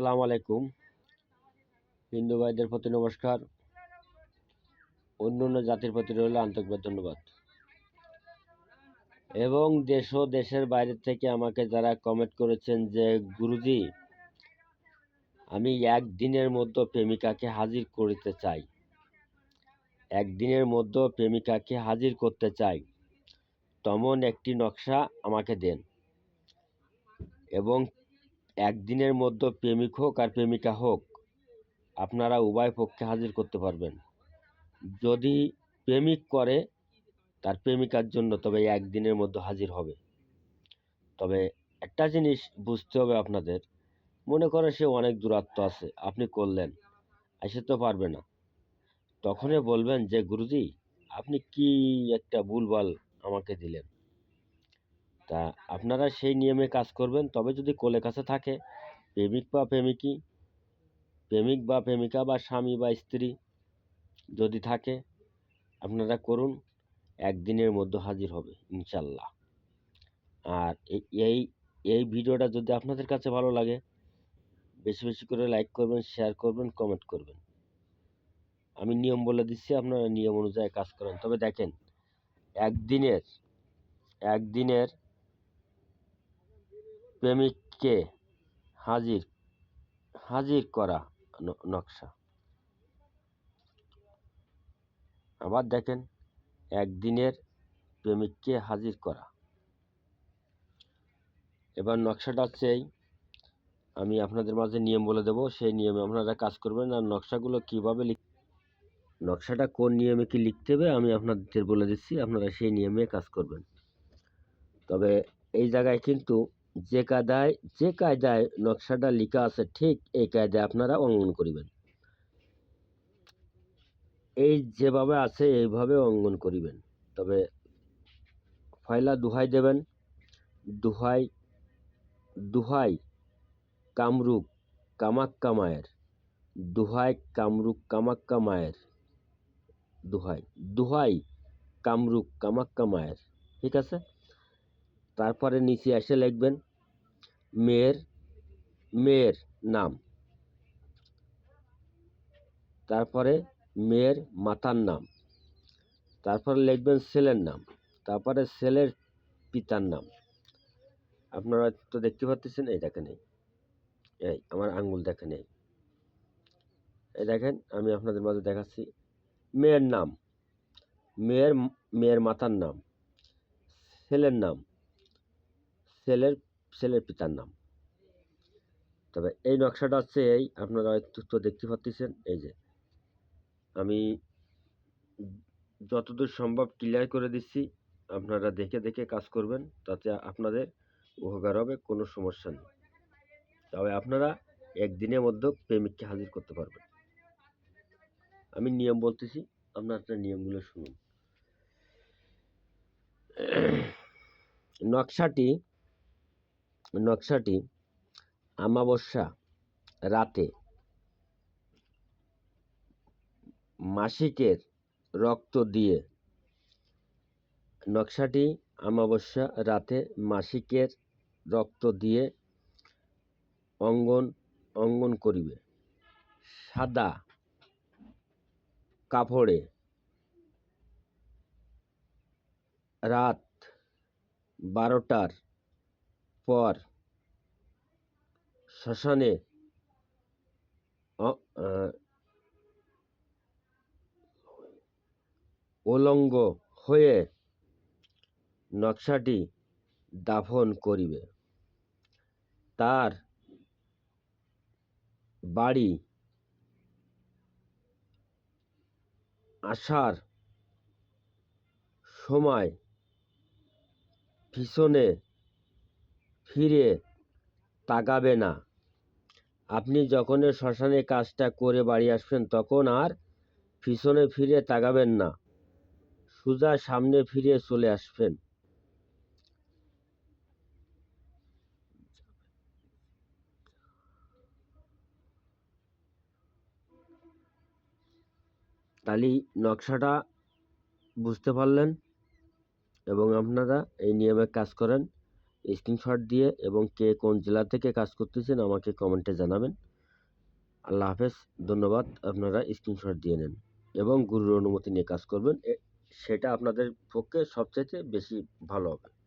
আসসালামু আলাইকুম। হিন্দু ভাইদের প্রতি নমস্কার। অন্য অন্য জাতির প্রতি রইল আন্তরিকভাবে ধন্যবাদ। এবং দেশ ও দেশের বাইরে থেকে আমাকে যারা কমেন্ট করেছেন যে, গুরুজি, আমি একদিনের মধ্যে প্রেমিকাকে হাজির করতে চাই। একদিনের মধ্যে প্রেমিকাকে হাজির করতে চাই। তেমন একটি নকশা আমাকে দেন। এবং একদিনের মধ্যে প্রেমিক হোক আর প্রেমিকা হোক, আপনারা উভয় পক্ষে হাজির করতে পারবেন। যদি প্রেমিক করে, তার প্রেমিকার জন্য তবে একদিনের মধ্যে হাজির হবে। তবে একটা জিনিস বুঝতে হবে আপনাদের, মনে করে সে অনেক দূরত্ব আছে, আপনি করলেন এসে তো পারবে না। তখনই বলবেন যে, গুরুজি, আপনি কি একটা ভুলভাল আমাকে দিলেন? তা আপনারা সেই নিয়মে কাজ করবেন। তবে যদি কোলে কাছে থাকে, প্রেমিক বা প্রেমিকী, প্রেমিক বা প্রেমিকা বা স্বামী বা স্ত্রী যদি থাকে, আপনারা করুন, একদিনের মধ্যে হাজির হবে, ইনশাল্লাহ। আর এই এই ভিডিওটা যদি আপনাদের কাছে ভালো লাগে, বেশি বেশি করে লাইক করবেন, শেয়ার করবেন, কমেন্ট করবেন। আমি নিয়ম বলে দিচ্ছি, আপনারা নিয়ম অনুযায়ী কাজ করেন। তবে দেখেন, একদিনের একদিনের প্রেমিককে হাজির হাজির করা নকশা। আবার দেখেন, একদিনের প্রেমিককে হাজির করা। এবার নকশাটা হচ্ছে আমি আপনাদের মাঝে নিয়ম বলে দেবো, সেই নিয়মে আপনারা কাজ করবেন আর নকশাগুলো কীভাবে লিখ নকশাটা কোন নিয়মে কি লিখতে হবে আমি আপনাদের বলে দিচ্ছি, আপনারা সেই নিয়মে কাজ করবেন। তবে এই জায়গায় কিন্তু যে কায়দায় যে কায়দায় নকশাটা লেখা আছে, ঠিক এই কায়দায় আপনারা অঙ্কন করিবেন। এই যেভাবে আছে, এইভাবে অঙ্কন করিবেন। তবে ফয়লা দুহাই দেবেন। দুহাই দুহাই কামরূপ কামাক্কা মায়ের। দুহাই কামরূপ কামাক্কা মায়ের। দুহাই দুহাই কামরূপ কামাক্কা মায়ের। ঠিক আছে? তারপরে নিচে এসে লিখবেন মেয়ের মেয়ের নাম। তারপরে মেয়ের মাতার নাম। তারপরে লিখবেন ছেলের নাম। তারপরে ছেলের পিতার নাম। আপনারা তো দেখতে পাচ্ছেন, এই দেখেন এই। আমার আঙ্গুল দেখেন এই। এই দেখেন, আমি আপনাদের মাঝে দেখাচ্ছি। মেয়ের নাম। মেয়ের মেয়ের মাতার নাম। ছেলের নাম। ছেলের পিতার নাম। তবে এই নকশাটা হচ্ছে এই, আপনারা তো দেখতে পাচ্ছেন এই যে। আমি যতদূর সম্ভব ক্লিয়ার করে দিচ্ছি, আপনারা দেখে দেখে কাজ করবেন, তাতে আপনাদের উপকার হবে, কোনো সমস্যা নেই। তবে আপনারা একদিনের মধ্যে প্রেমিককে হাজির করতে পারবেন। আমি নিয়ম বলতেছি, আপনারা নিয়মগুলো শুনুন। নকশাটি নকশাটি আমাবস্যা রাতে মাসিকের রক্ত দিয়ে। নকশাটি আমাবস্যা রাতে মাসিকের রক্ত দিয়ে অঙ্গন অঙ্গন করিবে। সাদা কাপড়ে রাত বারোটার পর আহ, উলঙ্গ হয়ে নকশাটি দাফন করিবে। তার বাড়ি আসার সময় পিছনে ফিরে তাকাবে না। আপনি যখন শ্মশানে কাজটা করে বাড়ি আসবেন, তখন আর পিছনে ফিরে তাকাবেন না। সোজা সামনে ফিরে চলে আসবেন। তাহলেই নকশাটা বুঝতে পারলেন এবং আপনারা এই নিয়মে কাজ করেন। স্ক্রিনশট দিয়ে এবং কে কোন জেলা থেকে কাজ করতেছেন আমাকে কমেন্টে জানাবেন। আল্লাহ হাফেজ, ধন্যবাদ। আপনারা স্ক্রিনশট দিয়ে নেন এবং গুরুর অনুমতি নিয়ে কাজ করবেন। সেটা আপনাদের পক্ষে সবচাইতে বেশি ভালো হবে।